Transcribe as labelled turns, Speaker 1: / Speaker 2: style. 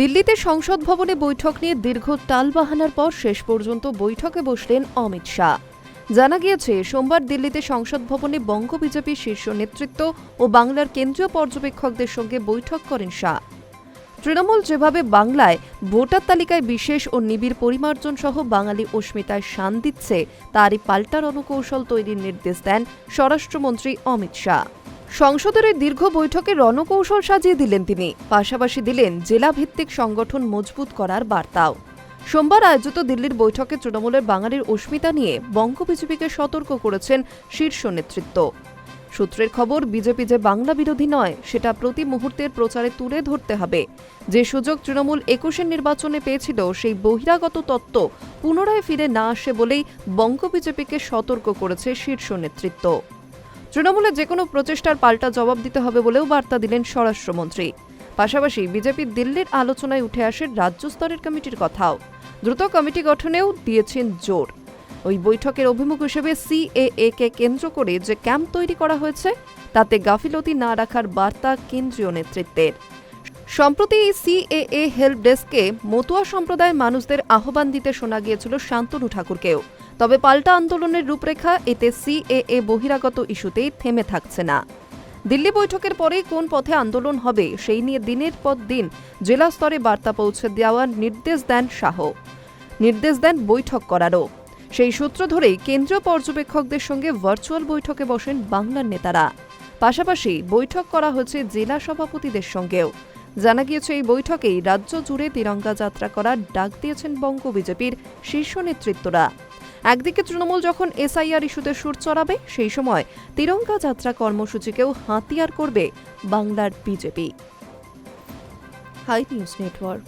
Speaker 1: দিল্লিতে সংসদ ভবনে বৈঠক নিয়ে দীর্ঘ টালবাহানার পর শেষ পর্যন্ত বৈঠকে বসলেন অমিত শাহ। জানা গিয়েছে, সোমবার দিল্লিতে সংসদ ভবনে বঙ্গ বিজেপির শীর্ষ নেতৃত্ব ও বাংলার কেন্দ্রীয় পর্যবেক্ষকদের সঙ্গে বৈঠক করেন শাহ। তৃণমূল যেভাবে বাংলায় ভোটার তালিকায় বিশেষ ও নিবিড় পরিমার্জন সহ বাঙালি অস্মিতায় শান দিচ্ছে, তারই পাল্টা রণকৌশল তৈরির নির্দেশ দেন স্বরাষ্ট্রমন্ত্রী অমিত শাহ। সংসদের দীর্ঘ বৈঠকে রণকৌশল সাজিয়ে দিলেন তিনি। পাশাপাশি দিলেন জেলাভিত্তিক সংগঠন মজবুত করার বার্তাও। সোমবার আয়োজিত দিল্লির বৈঠকে তৃণমূলের বাঙালির অস্মিতা নিয়ে বঙ্গ বিজেপিকে সতর্ক করেছেন শীর্ষ নেতৃত্ব। সূত্রের খবর, বিজেপি যে বাংলা বিরোধী নয়, সেটা প্রতি মুহূর্তের প্রচারে তুলে ধরতে হবে। যে সুযোগ তৃণমূল একুশের নির্বাচনে পেয়েছিল, সেই বহিরাগত তত্ত্ব পুনরায় ফিরে না আসে বলেই বঙ্গ বিজেপিকে সতর্ক করেছে শীর্ষ নেতৃত্ব। তৃণমূলের যে কোনো প্রচেষ্টার পাল্টা জবাব দিতে হবে বলেও বার্তা দিলেন স্বরাষ্ট্রমন্ত্রী। পাশাপাশি বিজেপি দিল্লির আলোচনায় উঠে আসে রাজ্য স্তরের কমিটির কথাও। দ্রুত কমিটি গঠনেও দিয়েছেন জোর। ওই বৈঠকের অভিমুখ হিসেবে সিএএ কে কেন্দ্র করে যে ক্যাম্প তৈরি করা হয়েছে, তাতে গাফিলতি না রাখার বার্তা কেন্দ্রীয় নেতৃত্বের। সম্প্রতি সিএএ হেল্প ডেস্কে মতুয়া সম্প্রদায়ের মানুষদের আহ্বান দিতে শোনা গিয়েছিল শান্তনু ঠাকুরকেও। তবে পাল্টা আন্দোলনের রূপরেখা এতে সিএএ বহিরাগত ইস্যুতেই থেমে থাকছে না। দিল্লি বৈঠকের পরে কোন পথে আন্দোলন হবে, সেই নিয়ে দিনের পর দিন জেলা স্তরে বার্তা পৌঁছে দেওয়ার নির্দেশ দেন শাহ। নির্দেশ দেন বৈঠক করারও। সেই সূত্র ধরেই কেন্দ্রীয় পর্যবেক্ষকদের সঙ্গে ভার্চুয়াল বৈঠকে বসেন বাংলার নেতারা। পাশাপাশি বৈঠক করা হয়েছে জেলা সভাপতিদের সঙ্গেও। জানা গিয়েছে, এই বৈঠকেই রাজ্য জুড়ে তিরঙ্গা যাত্রা করার ডাক দিয়েছেন বঙ্গ বিজেপির শীর্ষ নেতৃত্বরা। একদিকে তৃণমূল যখন এসআইআর ইস্যুতে সুর চড়াবে, সেই সময় তিরঙ্গা যাত্রা কর্মসূচিকেও হাতিয়ার করবে বাংলার বিজেপি। High news network.